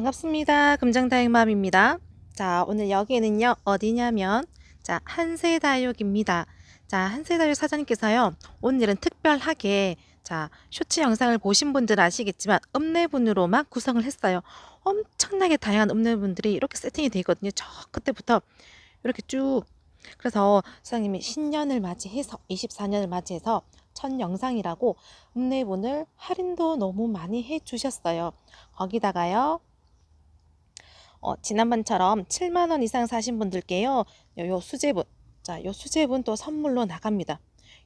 반갑습니다. 금장다육맘입니다. 자, 오늘 여기는요, 어디냐면, 자, 한세다육입니다. 자, 한세다육 사장님께서요, 오늘은 특별하게, 자, 쇼츠 영상을 보신 분들 아시겠지만, 읍내분으로만 구성을 했어요. 엄청나게 다양한 읍내분들이 이렇게 세팅이 되어 있거든요. 저 그때부터 이렇게 쭉. 그래서 사장님이 신년을 맞이해서, 24년을 맞이해서, 첫 영상이라고 읍내분을 할인도 너무 많이 해주셨어요. 거기다가요, 어, 지난번처럼 7만 원 이상 사신 분들께요. 요, 요 수제분. 자, 요 수제분 또 선물로 나갑니다.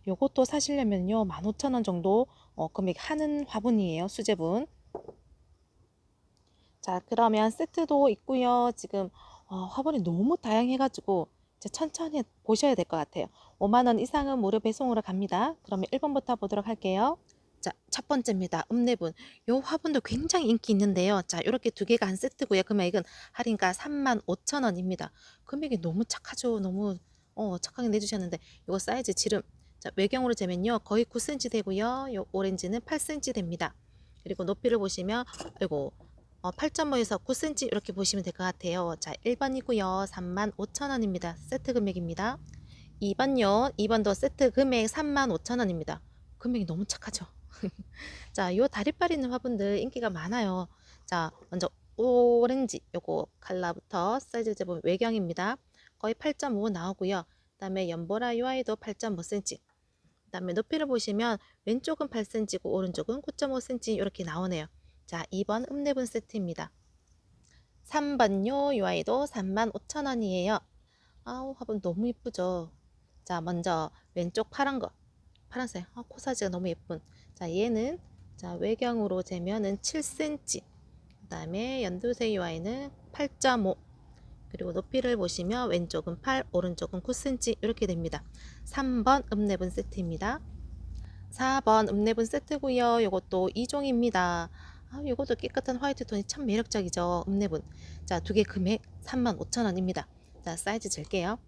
요것도 사시려면요. 15,000원 정도 어, 금액 하는 화분이에요. 수제분. 자, 그러면 세트도 있고요. 지금 어, 화분이 너무 다양해 가지고 이제 천천히 보셔야 될 것 같아요. 5만 원 이상은 무료 배송으로 갑니다. 그러면 1번부터 보도록 할게요. 자, 첫 번째입니다. 읍내분. 요 화분도 굉장히 인기 있는데요. 자, 이렇게 두 개가 한 세트고요. 금액은 할인가 35,000원입니다. 금액이 너무 착하죠. 너무 어, 착하게 내주셨는데 이거 사이즈 지름. 자, 외경으로 재면요. 거의 9cm 되고요. 요 오렌지는 8cm 됩니다. 그리고 높이를 보시면 아이고 어, 8.5에서 9cm 이렇게 보시면 될 것 같아요. 자, 1번이고요. 35,000원입니다. 세트 금액입니다. 2번요. 2번도 세트 금액 35,000원입니다. 금액이 너무 착하죠. 자, 요 다리빨 있는 화분들 인기가 많아요. 자, 먼저 오렌지 요거 칼라부터 사이즈 재보면 외경입니다. 거의 8.5 나오고요. 그다음에 연보라 UI도 8.5cm. 그다음에 높이를 보시면 왼쪽은 8cm고 오른쪽은 9.5cm 이렇게 나오네요. 자, 2번 읍내분 세트입니다. 3번요 UI도 35,000원이에요. 아우 화분 너무 예쁘죠. 자, 먼저 왼쪽 파란 거. 파란색. 아, 코사지가 너무 예쁜. 자, 얘는 자, 외경으로 재면은 7cm. 그다음에 연두색 UI는 8.5. 그리고 높이를 보시면 왼쪽은 8, 오른쪽은 9cm 이렇게 됩니다. 3번 읍내분 세트입니다. 4번 읍내분 세트고요. 이것도 2종입니다. 아, 이것도 깨끗한 화이트 톤이 참 매력적이죠. 읍내분. 자, 두 개 금액 35,000원입니다. 자, 사이즈 jer게요.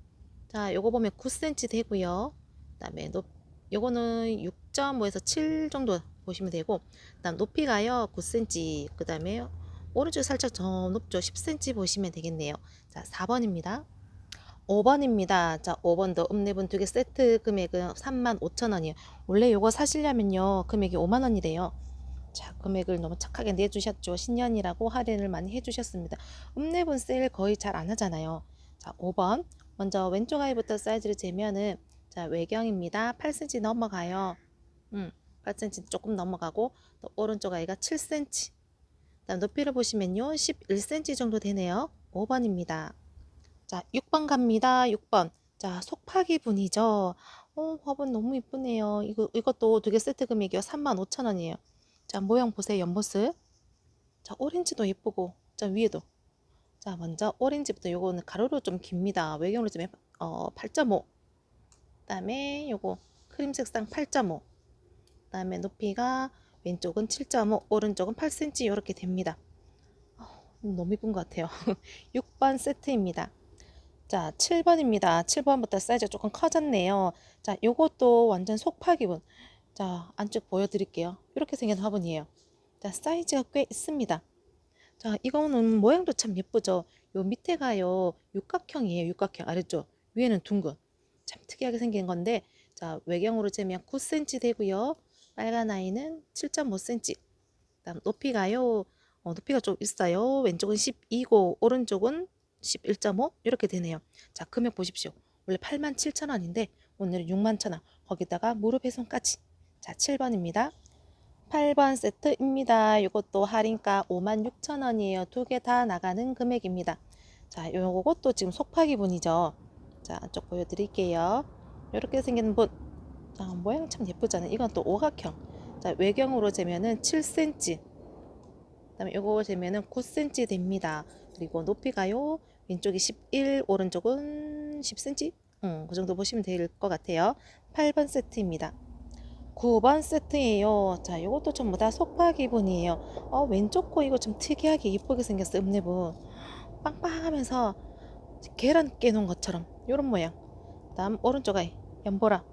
자, 요거 보면 9cm 되고요. 그다음에 높 요거는 6.5에서 7 정도 보시면 되고 그다음 높이가요 9cm 그 다음에 오른쪽 살짝 더 높죠 10cm 보시면 되겠네요. 자 4번입니다. 5번입니다. 자 5번도 읍내분 두 개 세트 금액은 35,000원이에요. 원래 요거 사시려면요 금액이 5만원이래요. 자 금액을 너무 착하게 내주셨죠. 신년이라고 할인을 많이 해주셨습니다. 읍내분 세일 거의 잘 안 하잖아요. 자 5번. 먼저 왼쪽 아이부터 사이즈를 재면은 자, 외경입니다. 8cm 넘어가요. 음, 8cm 조금 넘어가고 또 오른쪽 아이가 7cm. 다음 높이를 보시면요. 11cm 정도 되네요. 5번입니다. 자, 6번 갑니다. 6번. 자, 속파기 분이죠. 어, 화분 너무 이쁘네요. 이거, 이것도 두 개 세트 금액이요. 35,000원이에요. 자, 모양 보세요. 옆모습. 자, 오렌지도 예쁘고. 자, 위에도. 자, 먼저 오렌지부터 요거는 가로로 좀 깁니다. 외경으로 좀 어, 8.5. 그다음에 요거 크림 색상 8.5 그다음에 높이가 왼쪽은 7.5 오른쪽은 8cm 이렇게 됩니다. 어, 너무 이쁜 것 같아요. 6번 세트입니다. 자 7번입니다. 7번부터 사이즈가 조금 커졌네요. 자 요것도 완전 속파기분. 자 안쪽 보여드릴게요. 이렇게 생긴 화분이에요. 자 사이즈가 꽤 있습니다. 자 이거는 모양도 참 예쁘죠? 요 밑에가요. 육각형이에요 육각형 아래쪽. 위에는 둥근 참 특이하게 생긴 건데 자 외경으로 재면 9cm 되고요. 빨간 아이는 7.5cm. 그다음 높이가요. 어, 높이가 좀 있어요. 왼쪽은 12고 오른쪽은 11.5 이렇게 되네요. 자 금액 보십시오. 원래 87,000원인데 오늘은 61,000원. 거기다가 무료 배송까지. 자 7번입니다. 8번 세트입니다. 이것도 할인가 56,000원이에요. 두 개 다 나가는 금액입니다. 자, 요것도 지금 속파 기 분이죠. 자, 안쪽 보여드릴게요. 이렇게 생긴 분. 자, 모양 참 예쁘잖아요. 이건 또 오각형. 자, 외경으로 재면은 7cm. 그다음에 요거 재면은 9cm 됩니다. 그리고 높이가요. 왼쪽이 11, 오른쪽은 10cm. 음, 그 정도 보시면 될 것 같아요. 8번 세트입니다. 9번 세트예요. 자, 요것도 전부 다 속파 기분이에요. 어, 왼쪽 거 이거 좀 특이하게 예쁘게 생겼어요. 읍내분. 빵빵하면서 계란 깨놓은 것처럼 요런 모양 다음 오른쪽 아이 연보라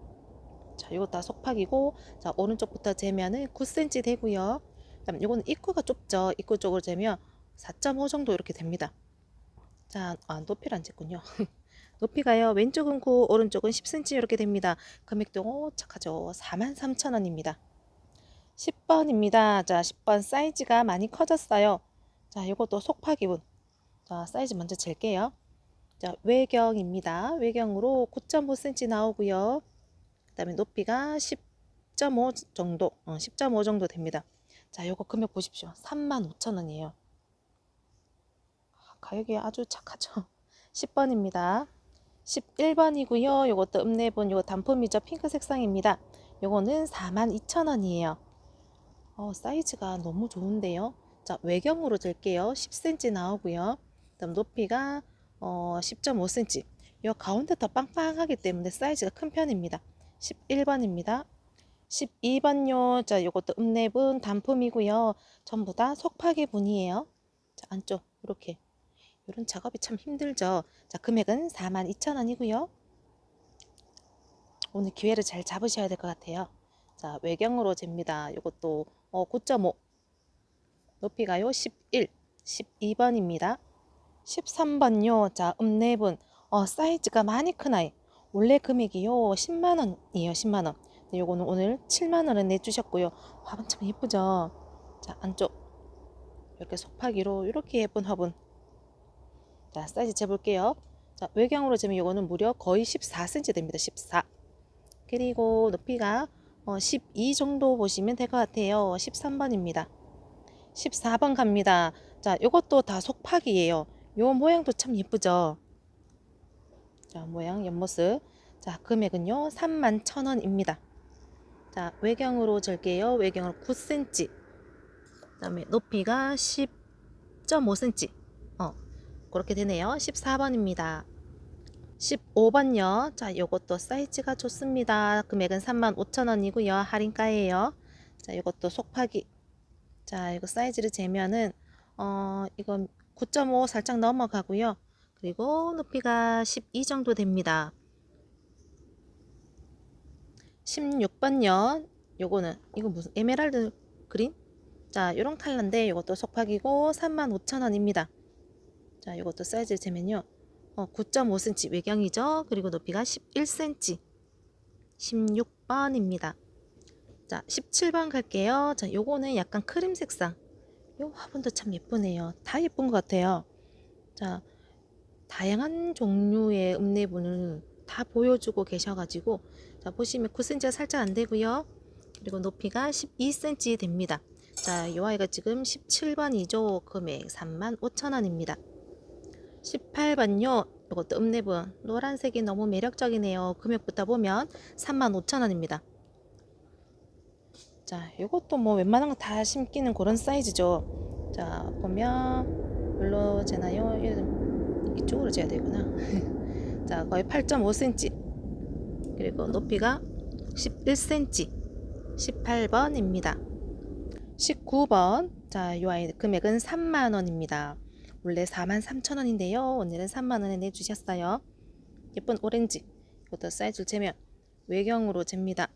자 이거 다 속팍이고 자 오른쪽부터 재면은 9cm 되고요 다음 요거는 입구가 좁죠 입구 쪽으로 재면 4.5 정도 이렇게 됩니다. 자, 아, 높이를 안 쟀군요. 높이가요. 왼쪽은 9, 오른쪽은 10cm 이렇게 됩니다. 금액도 오, 착하죠. 43,000원입니다. 10번입니다. 자, 10번 사이즈가 많이 커졌어요. 자, 이것도 속파기분. 자, 사이즈 먼저 잴게요. 자, 외경입니다. 외경으로 9.5cm 나오고요. 그 다음에 높이가 10.5 정도, 어, 10.5 정도 됩니다. 자, 요거 금액 보십시오. 35,000원이에요. 가격이 아주 착하죠. 10번입니다. 11번이고요. 요것도 읍내분 요거 단품이죠. 핑크 색상입니다. 요거는 42,000원이에요. 어, 사이즈가 너무 좋은데요. 자, 외경으로 잴게요. 10cm 나오고요. 그다음 높이가 어, 10.5cm. 요 가운데 더 빵빵하기 때문에 사이즈가 큰 편입니다. 11번입니다. 12번요. 자, 요것도 읍내분 단품이고요. 전부 다 속파기 분이에요. 자, 안쪽 이렇게 이런 작업이 참 힘들죠. 자, 금액은 42,000원이고요. 오늘 기회를 잘 잡으셔야 될 것 같아요. 자, 외경으로 잽니다. 이것도 어, 9.5 높이가요 11, 12번입니다. 13번요. 자, 읍내분 어, 사이즈가 많이 큰 아이. 원래 금액이요 10만 원이에요. 10만 원. 근데 요거는 오늘 7만 원을 내주셨고요. 화분 참 예쁘죠. 자, 안쪽 이렇게 속파기로 이렇게 예쁜 화분 자, 사이즈 재볼게요. 자, 외경으로 재면 이거는 무려 거의 14cm 됩니다. 14. 그리고 높이가 어, 12 정도 보시면 될 것 같아요. 13번입니다. 14번 갑니다. 자, 이것도 다 속팍이에요. 요 모양도 참 예쁘죠? 자, 모양 옆모습. 자, 금액은요. 31,000원입니다. 자, 외경으로 절게요. 외경으로 9cm. 그 다음에 높이가 10.5cm. 어, 그렇게 되네요. 14번입니다. 15번요. 자, 요것도 사이즈가 좋습니다. 금액은 35,000원이고요. 할인가예요. 자, 요것도 속파기. 자, 이거 사이즈를 재면은 어, 이건 9.5 살짝 넘어가고요. 그리고 높이가 12 정도 됩니다. 16번요. 요거는 이거 무슨 에메랄드 그린? 자, 요런 컬러인데 요것도 속파기고 35,000원입니다. 자, 이것도 사이즈 재면요. 어, 9.5cm 외경이죠. 그리고 높이가 11cm. 16번입니다. 자, 17번 갈게요. 자, 요거는 약간 크림 색상. 요 화분도 참 예쁘네요. 다 예쁜 것 같아요. 자, 다양한 종류의 읍내분을 다 보여주고 계셔가지고, 자, 보시면 9cm가 살짝 안 되고요. 그리고 높이가 12cm 됩니다. 자, 요 아이가 지금 17번이죠. 금액 35,000원입니다. 18번요. 이것도 읍내분 노란색이 너무 매력적이네요. 금액부터 보면 35,000원입니다. 자, 이것도 뭐 웬만한 거 다 심기는 그런 사이즈죠. 자, 보면 별로 재나요? 이쪽으로 재야 되구나. 자, 거의 8.5cm. 그리고 높이가 11cm. 18번입니다. 19번. 자, 이 아이 금액은 3만 원입니다. 원래 43,000원인데요. 오늘은 3만원에 내주셨어요. 예쁜 오렌지. 이것도 사이즈를 재면 외경으로 잽니다.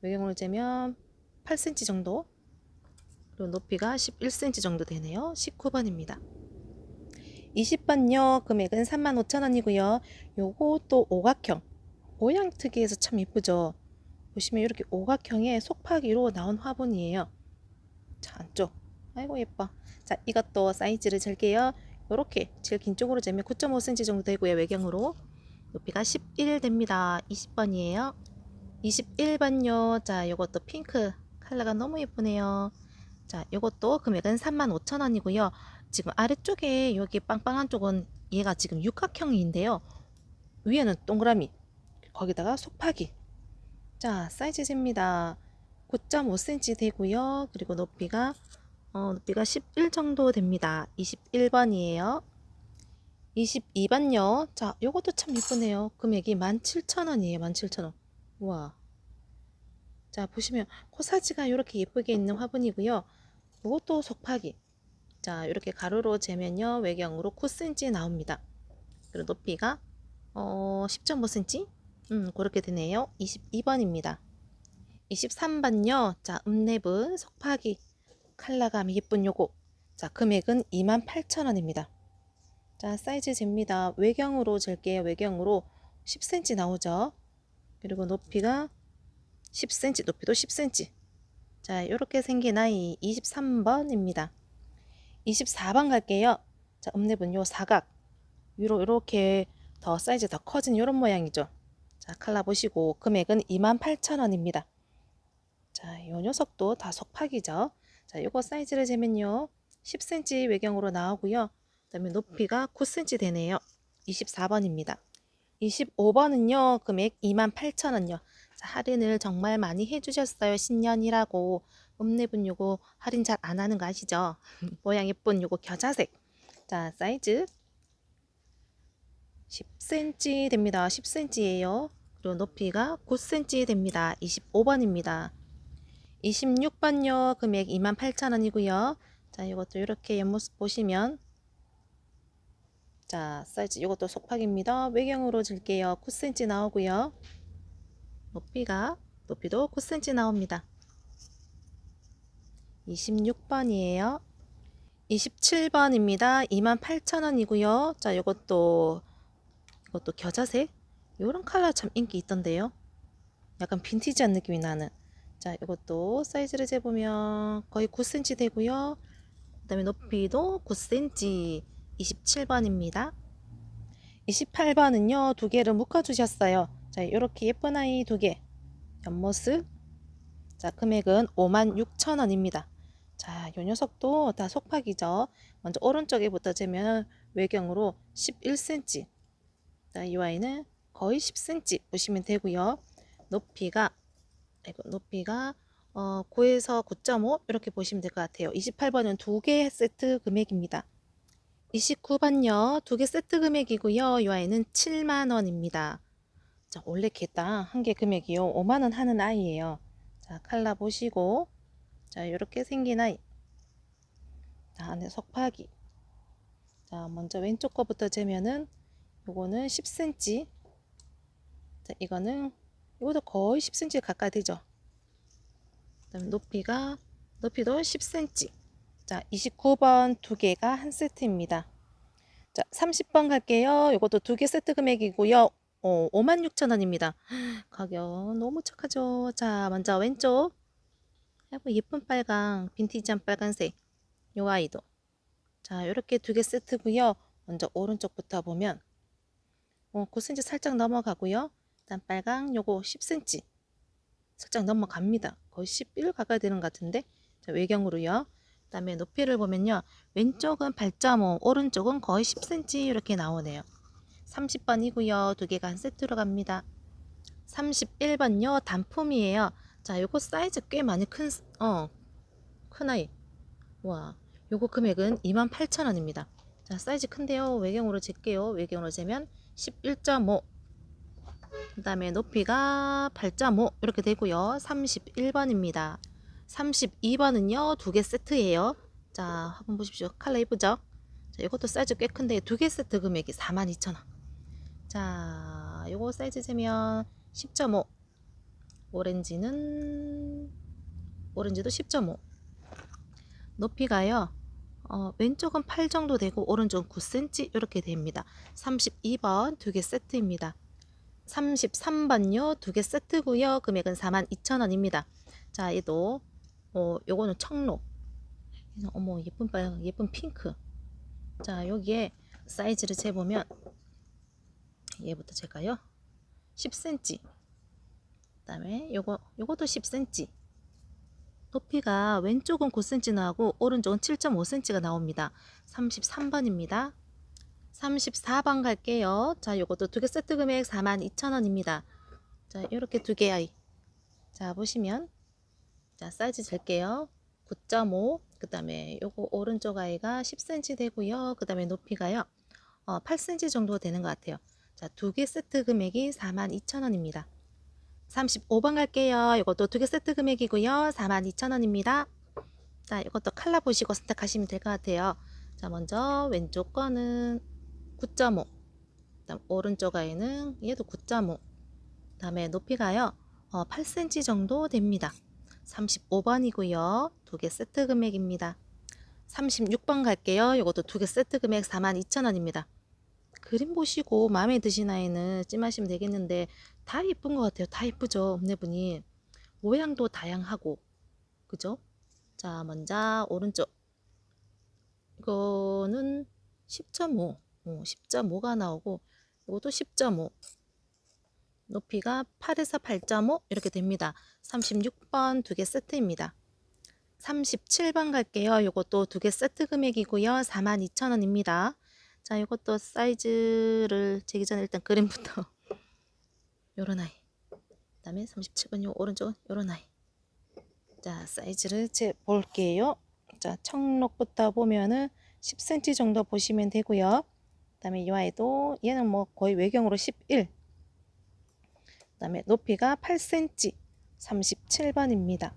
외경으로 재면 8cm 정도. 그리고 높이가 11cm 정도 되네요. 19번입니다. 20번요. 금액은 35,000원이고요. 요것도 오각형. 모양 특이해서 참 예쁘죠. 보시면 이렇게 오각형의 속파기로 나온 화분이에요. 자, 안쪽. 아이고 예뻐. 자, 이것도 사이즈를 잴게요. 요렇게 제일 긴 쪽으로 재면 9.5cm 정도 되고요. 외경으로 높이가 11 됩니다. 20번이에요. 21번요. 자, 요것도 핑크 컬러가 너무 예쁘네요. 자, 요것도 금액은 35,000원이고요. 지금 아래쪽에 여기 빵빵한 쪽은 얘가 지금 육각형인데요. 위에는 동그라미. 거기다가 속파기. 자, 사이즈 잽니다. 9.5cm 되고요. 그리고 높이가 어, 높이가 11 정도 됩니다. 21번이에요. 22번요. 자, 요것도 참 예쁘네요. 금액이 17,000원이에요. 17,000원. 우와. 자, 보시면 코사지가 이렇게 예쁘게 있는 화분이고요. 요것도 속파기. 자, 이렇게 가로로 재면요. 외경으로 9cm 나옵니다. 그리고 높이가 어, 10.5cm? 음, 그렇게 되네요. 22번입니다. 23번요. 자, 읍내분 속파기 컬러감 예쁜 요거 자, 금액은 28,000원입니다. 자, 사이즈 잽니다. 외경으로 잴게요. 외경으로 10cm 나오죠. 그리고 높이가 10cm, 높이도 10cm. 자, 이렇게 생긴 아이 23번입니다. 24번 갈게요. 자, 음립은 요 사각. 위로 이렇게 더 사이즈 더 커진 이런 모양이죠. 자, 칼라 보시고 금액은 28,000원입니다. 자, 요 녀석도 다 속팍이죠. 자, 요거 사이즈를 재면요. 10cm 외경으로 나오고요. 그다음에 높이가 9cm 되네요. 24번입니다. 25번은요. 금액 28,000원요. 자, 할인을 정말 많이 해주셨어요. 신년이라고. 음립은 요거 할인 잘 안 하는 거 아시죠? 모양 예쁜 요거 겨자색. 자, 사이즈 10cm 됩니다. 10cm예요. 그리고 높이가 9cm 됩니다. 25번입니다. 26번요. 금액 28,000원이고요. 자, 이것도 이렇게 옆모습 보시면 자, 사이즈 이것도 속팍입니다. 외경으로 줄게요. 9cm 나오고요. 높이가 높이도 9cm 나옵니다. 26번이에요. 27번입니다. 28,000원이고요. 자, 이것도 이것도 겨자색. 이런 컬러 참 인기 있던데요. 약간 빈티지한 느낌이 나는. 자, 이것도 사이즈를 재보면 거의 9cm 되고요. 그다음에 높이도 9cm. 27번입니다. 28번은요, 두 개를 묶어 주셨어요. 자, 이렇게 예쁜 아이 두 개. 옆모습. 자, 금액은 56,000원입니다. 자, 요 녀석도 다 속팍이죠. 먼저 오른쪽에부터 재면 외경으로 11cm. 자, 이 아이는 거의 10cm 보시면 되고요. 높이가 아이고, 높이가 어, 9에서 9.5 이렇게 보시면 될 것 같아요. 28번은 두 개 세트 금액입니다. 29번요. 두 개 세트 금액이고요. 이 아이는 7만 원입니다. 자, 원래 개당 한 개 금액이요. 5만 원 하는 아이예요. 자, 칼라 보시고 자, 이렇게 생긴 아이. 자, 안에 속파기. 자, 먼저 왼쪽 거부터 재면은 요거는 10cm. 자, 이거는 이것도 거의 10cm 가까이 되죠. 그다음에 높이가 높이도 10cm. 자, 29번 두 개가 한 세트입니다. 자, 30번 갈게요. 이것도 두 개 세트 금액이고요. 어, 56,000원입니다. 가격 너무 착하죠. 자, 먼저 왼쪽. 아이고, 예쁜 빨강, 빈티지한 빨간색. 요 아이도. 자, 이렇게 두 개 세트고요. 먼저 오른쪽부터 보면 어, 9cm 살짝 넘어가고요. 일단 빨강 요거 10cm 살짝 넘어갑니다. 거의 11 가까이 되는 것 같은데. 자, 외경으로요. 그 다음에 높이를 보면요. 왼쪽은 8.5, 오른쪽은 거의 10cm 이렇게 나오네요. 30번이고요. 두 개가 한 세트로 갑니다. 31번요. 단품이에요. 자, 요거 사이즈 꽤 많이 큰, 어, 큰 아이. 와, 요거 금액은 28,000원입니다. 자, 사이즈 큰데요. 외경으로 잴게요. 외경으로 재면 11.5. 그 다음에 높이가 8.5 이렇게 되고요. 31번입니다. 32번은요. 두 개 세트예요. 자, 한번 보십시오. 컬러 예쁘죠? 자, 이것도 사이즈 꽤 큰데 두 개 세트 금액이 42,000원. 자, 요거 사이즈 재면 10.5. 오렌지는 오렌지도 10.5. 높이가요. 어, 왼쪽은 8 정도 되고 오른쪽은 9cm 이렇게 됩니다. 32번 두 개 세트입니다. 33번요 두 개 세트고요. 금액은 42,000원입니다. 자, 얘도 어, 요거는. 얘는 어머 예쁜 빨강, 예쁜 핑크. 자, 여기에 사이즈를 재보면 얘부터 재까요? 10cm. 그다음에 요거 요것도 10cm. 높이가 왼쪽은 9cm 나오고 오른쪽은 7.5cm가 나옵니다. 33번입니다. 34번 갈게요. 자, 요것도 두 개 세트 금액 42,000원입니다. 자, 이렇게 두 개 아이. 자, 보시면 자, 사이즈 잴게요. 9.5. 그다음에 요거 오른쪽 아이가 10cm 되고요. 그다음에 높이가요. 어, 8cm 정도 되는 것 같아요. 자, 두 개 세트 금액이 42,000원입니다. 35번 갈게요. 이것도 두 개 세트 금액이고요. 42,000원입니다. 자, 이것도 칼라 보시고 선택하시면 될 것 같아요. 자, 먼저 왼쪽 거는 9.5. 그다음 오른쪽 아이는 얘도 9.5. 그다음에 높이가요. 어, 8cm 정도 됩니다. 35번이고요. 두 개 세트 금액입니다. 36번 갈게요. 이것도 두 개 세트 금액 42,000원입니다. 그림 보시고 마음에 드신 아이는 찜하시면 되겠는데 다 예쁜 것 같아요. 다 예쁘죠. 업내분이 모양도 다양하고 그죠? 자 먼저 오른쪽 이거는 10.5 어, 10.5가 나오고 이것도 10.5 높이가 8에서 8.5 이렇게 됩니다. 36번 두 개 세트입니다. 37번 갈게요. 이것도 두 개 세트 금액이고요. 42,000원입니다. 자, 이것도 사이즈를 재기 전에 일단 그림부터 요런 아이. 그 다음에 37번 요 오른쪽은 요런 아이. 자, 사이즈를 재 볼게요. 자, 청록부터 보면은 10cm 정도 보시면 되고요. 그 다음에 이 아이도 얘는 뭐 거의 외경으로 11. 그다음에 높이가 8cm. 37번입니다.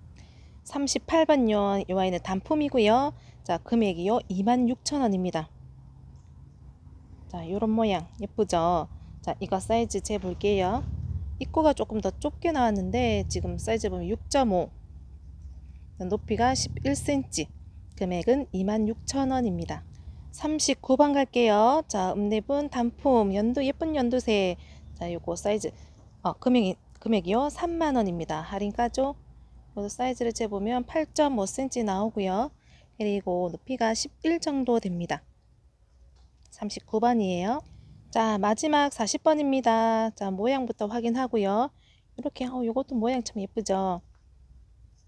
38번요. 이 아이는 단품이고요. 자, 금액이요. 26,000원입니다. 자, 요런 모양 예쁘죠? 자, 이거 사이즈 재 볼게요. 입구가 조금 더 좁게 나왔는데 지금 사이즈 보면 6.5. 높이가 11cm. 금액은 26,000원입니다. 39번 갈게요. 자, 음내분 단품 연두 예쁜 연두색. 자, 요거 사이즈 어, 금액이 금액이요. 3만 원입니다. 할인가죠? 그래서 사이즈를 재보면 8.5cm 나오고요. 그리고 높이가 11 정도 됩니다. 39번이에요. 자, 마지막 40번입니다. 자, 모양부터 확인하고요. 이렇게, 어, 요것도 모양 참 예쁘죠?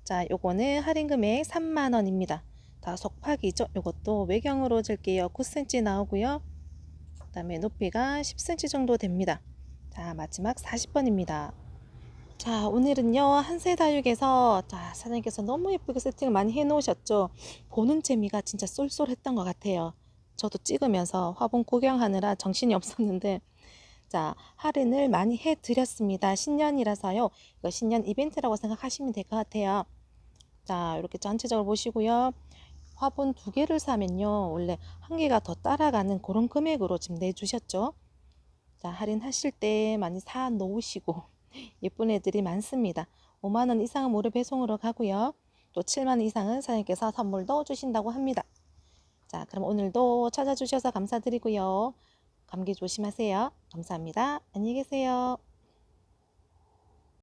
자, 요거는 할인 금액 3만 원입니다. 다 속팍이죠? 요것도 외경으로 줄게요. 9cm 나오고요. 그 다음에 높이가 10cm 정도 됩니다. 자, 마지막 40번입니다. 자, 오늘은요, 한세다육에서, 자, 사장님께서 너무 예쁘게 세팅을 많이 해 놓으셨죠? 보는 재미가 진짜 쏠쏠했던 것 같아요. 저도 찍으면서 화분 구경하느라 정신이 없었는데, 자, 할인을 많이 해 드렸습니다. 신년이라서요, 이거 신년 이벤트라고 생각하시면 될 것 같아요. 자, 이렇게 전체적으로 보시고요. 화분 두 개를 사면요, 원래 한 개가 더 따라가는 그런 금액으로 지금 내주셨죠? 자, 할인하실 때 많이 사 놓으시고, 예쁜 애들이 많습니다. 5만원 이상은 무료 배송으로 가고요. 또 7만원 이상은 사장님께서 선물도 주신다고 합니다. 자, 그럼 오늘도 찾아주셔서 감사드리고요. 감기 조심하세요. 감사합니다. 안녕히 계세요.